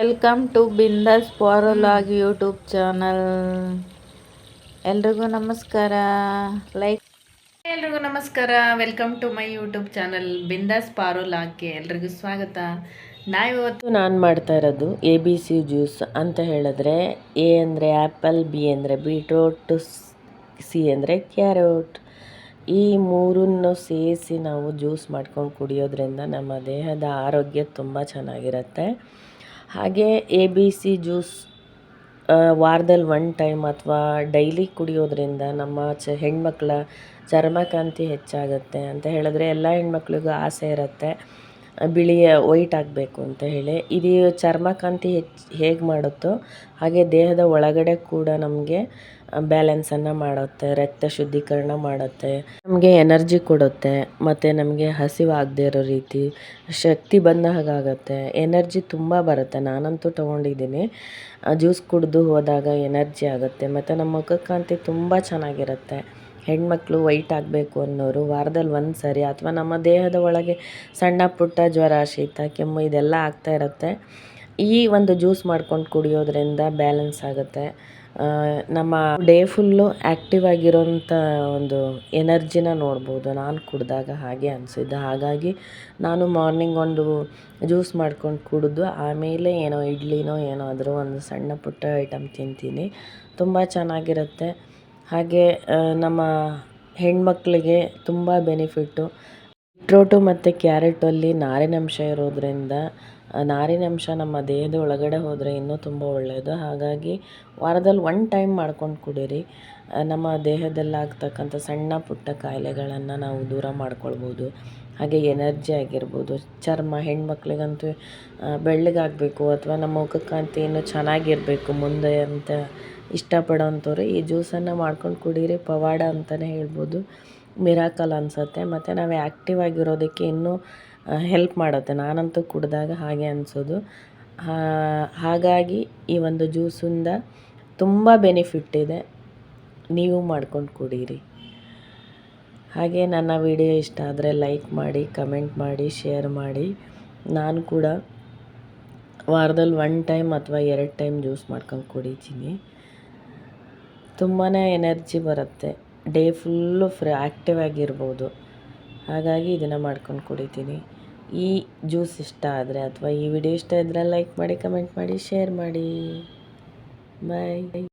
Welcome to ಬಿಂದಾಸ್ ಪಾರಲಾಗ್ YouTube channel ಎಲ್ರಿಗೂ ನಮಸ್ಕಾರ. ಲೈಕ್ ಎಲ್ರಿಗೂ ನಮಸ್ಕಾರ. Welcome to my YouTube channel Bindaas ಪಾರೋಲಾಗ್ಗೆ ಎಲ್ರಿಗೂ ಸ್ವಾಗತ. ನಾವಿವತ್ತು ನಾನು ಮಾಡ್ತಾ ಇರೋದು ಎ ಬಿ ಸಿ ಜ್ಯೂಸ್ ಅಂತ ಹೇಳಿದ್ರೆ ಎ ಅಂದರೆ ಆ್ಯಪಲ್ ಬಿ ಅಂದರೆ ಬೀಟ್ರೋಟ್ ಸಿ ಅಂದರೆ ಕ್ಯಾರೋಟ್ ಈ ಮೂರನ್ನು ಸೇರಿಸಿ ನಾವು ಜ್ಯೂಸ್ ಮಾಡ್ಕೊಂಡು ಕುಡಿಯೋದ್ರಿಂದ ನಮ್ಮ ದೇಹದ ಆರೋಗ್ಯ ತುಂಬ ಚೆನ್ನಾಗಿರುತ್ತೆ. ಹಾಗೆ ಎ ಬಿ ಸಿ ಜ್ಯೂಸ್ ವಾರದಲ್ಲಿ ಒನ್ ಟೈಮ್ ಅಥವಾ ಡೈಲಿ ಕುಡಿಯೋದ್ರಿಂದ ನಮ್ಮ ಚ ಹೆಣ್ಮಕ್ಳ ಚರ್ಮಕಾಂತಿ ಹೆಚ್ಚಾಗುತ್ತೆ ಅಂತ ಹೇಳಿದ್ರೆ ಎಲ್ಲ ಹೆಣ್ಮಕ್ಳಿಗೂ ಆಸೆ ಇರುತ್ತೆ. ಬಿಳಿಯ ವೈಟ್ ಆಗಬೇಕು ಅಂತ ಹೇಳಿ. ಇದು ಚರ್ಮಕಾಂತಿ ಹೆಚ್ಚು ಹೇಗೆ ಮಾಡುತ್ತೋ ಹಾಗೆ ದೇಹದ ಒಳಗಡೆ ಕೂಡ ನಮಗೆ ಬ್ಯಾಲೆನ್ಸನ್ನು ಮಾಡುತ್ತೆ, ರಕ್ತ ಶುದ್ಧೀಕರಣ ಮಾಡುತ್ತೆ, ನಮಗೆ ಎನರ್ಜಿ ಕೊಡುತ್ತೆ, ಮತ್ತು ನಮಗೆ ಹಸಿವಾಗದೇ ಇರೋ ರೀತಿ, ಶಕ್ತಿ ಬಂದ ಹಾಗಾಗತ್ತೆ ಎನರ್ಜಿ ತುಂಬ ಬರುತ್ತೆ. ನಾನಂತೂ ತೊಗೊಂಡಿದ್ದೀನಿ. ಜ್ಯೂಸ್ ಕುಡಿದು ಹೋದಾಗ ಎನರ್ಜಿ ಆಗುತ್ತೆ. ಮತ್ತು ನಮ್ಮ ಮುಖಕಾಂತಿ ತುಂಬ ಚೆನ್ನಾಗಿರುತ್ತೆ. ಹೆಣ್ಮಕ್ಳು ವೈಟ್ ಆಗಬೇಕು ಅನ್ನೋರು ವಾರದಲ್ಲಿ ಒಂದು ಸರಿ ಅಥವಾ ನಮ್ಮ ದೇಹದ ಒಳಗೆ ಸಣ್ಣ ಪುಟ್ಟ ಜ್ವರ, ಶೀತ, ಕೆಮ್ಮು ಇದೆಲ್ಲ ಆಗ್ತಾ ಇರುತ್ತೆ. ಈ ಒಂದು ಜ್ಯೂಸ್ ಮಾಡ್ಕೊಂಡು ಕುಡಿಯೋದ್ರಿಂದ ಬ್ಯಾಲೆನ್ಸ್ ಆಗುತ್ತೆ. ನಮ್ಮ ಡೇ ಫುಲ್ಲು ಆ್ಯಕ್ಟಿವ್ ಆಗಿರೋಂಥ ಒಂದು ಎನರ್ಜಿನ ನೋಡ್ಬೋದು. ನಾನು ಕುಡಿದಾಗ ಹಾಗೆ ಅನಿಸಿದ್ದು. ಹಾಗಾಗಿ ನಾನು ಮಾರ್ನಿಂಗ್ ಒಂದು ಜ್ಯೂಸ್ ಮಾಡ್ಕೊಂಡು ಕುಡಿದು ಆಮೇಲೆ ಏನೋ ಇಡ್ಲಿನೋ ಏನೋ ಏನಾದರೂ ಒಂದು ಸಣ್ಣ ಪುಟ್ಟ ಐಟಮ್ ತಿಂತೀನಿ. ತುಂಬ ಚೆನ್ನಾಗಿರುತ್ತೆ. ಹಾಗೆ ನಮ್ಮ ಹೆಣ್ಮಕ್ಳಿಗೆ ತುಂಬ ಬೆನಿಫಿಟ್ಟು ಬೀಟ್ರೋಟು ಮತ್ತು ಕ್ಯಾರೆಟಲ್ಲಿ ನಾರಿನಂಶ ಇರೋದರಿಂದ ನಾರಿನಂಶ ನಮ್ಮ ದೇಹದ ಒಳಗಡೆ ಹೋದರೆ ಇನ್ನೂ ತುಂಬ ಒಳ್ಳೆಯದು ಹಾಗಾಗಿ ವಾರದಲ್ಲಿ ಒನ್ ಟೈಮ್ ಮಾಡ್ಕೊಂಡು ಕುಡೀರಿ. ನಮ್ಮ ದೇಹದಲ್ಲಿ ಆಗ್ತಕ್ಕಂಥ ಸಣ್ಣ ಪುಟ್ಟ ಕಾಯಿಲೆಗಳನ್ನು ನಾವು ದೂರ ಮಾಡ್ಕೊಳ್ಬೋದು. ಹಾಗೆ ಎನರ್ಜಿ ಆಗಿರ್ಬೋದು. ಚರ್ಮ, ಹೆಣ್ಮಕ್ಳಿಗಂತೂ ಬೆಳ್ಳಗಾಗಬೇಕು ಅಥವಾ ನಮ್ಮ ಮುಖಕ್ಕಂತೂ ಇನ್ನೂ ಚೆನ್ನಾಗಿರಬೇಕು ಮುಂದೆ ಅಂತ ಇಷ್ಟಪಡೋಂಥವ್ರು, ಈ ಜ್ಯೂಸನ್ನು ಮಾಡ್ಕೊಂಡು ಕುಡೀರಿ. ಪವಾಡ ಅಂತಲೇ ಹೇಳ್ಬೋದು. ಮಿರಾಕಲ್ ಅನಿಸುತ್ತೆ. ಮತ್ತು ನಾವು ಆ್ಯಕ್ಟಿವ್ ಆಗಿರೋದಕ್ಕೆ ಇನ್ನೂ ಹೆಲ್ಪ್ ಮಾಡುತ್ತೆ. ನಾನಂತೂ ಕುಡಿದಾಗ ಹಾಗೆ ಅನಿಸೋದು. ಹಾಗಾಗಿ ಈ ಒಂದು ಜ್ಯೂಸಿಂದ ತುಂಬ ಬೆನಿಫಿಟ್ ಇದೆ. ನೀವು ಮಾಡ್ಕೊಂಡು ಕುಡೀರಿ. ಹಾಗೆ ನನ್ನ ವಿಡಿಯೋ ಇಷ್ಟ ಆದರೆ ಲೈಕ್ ಮಾಡಿ ಕಮೆಂಟ್ ಮಾಡಿ ಶೇರ್ ಮಾಡಿ. ನಾನು ಕೂಡ ವಾರದಲ್ಲಿ ಒನ್ ಟೈಮ್ ಅಥವಾ ಎರಡು ಟೈಮ್ ಜ್ಯೂಸ್ ಮಾಡ್ಕೊಂಡು ಕುಡಿತೀನಿ. ತುಂಬಾ ಎನರ್ಜಿ ಬರುತ್ತೆ. ಡೇ ಫುಲ್ಲು ಫ್ರೀ ಆ್ಯಕ್ಟಿವ್ ಆಗಿರ್ಬೋದು. ಹಾಗಾಗಿ ಇದನ್ನು ಮಾಡ್ಕೊಂಡು ಕುಡಿತೀನಿ. ಈ ಜ್ಯೂಸ್ ಇಷ್ಟ ಆದರೆ ಅಥವಾ ಈ ವಿಡಿಯೋ ಇಷ್ಟ ಇದ್ದರೆ ಲೈಕ್ ಮಾಡಿ, ಕಮೆಂಟ್ ಮಾಡಿ, ಶೇರ್ ಮಾಡಿ. ಬಾಯ್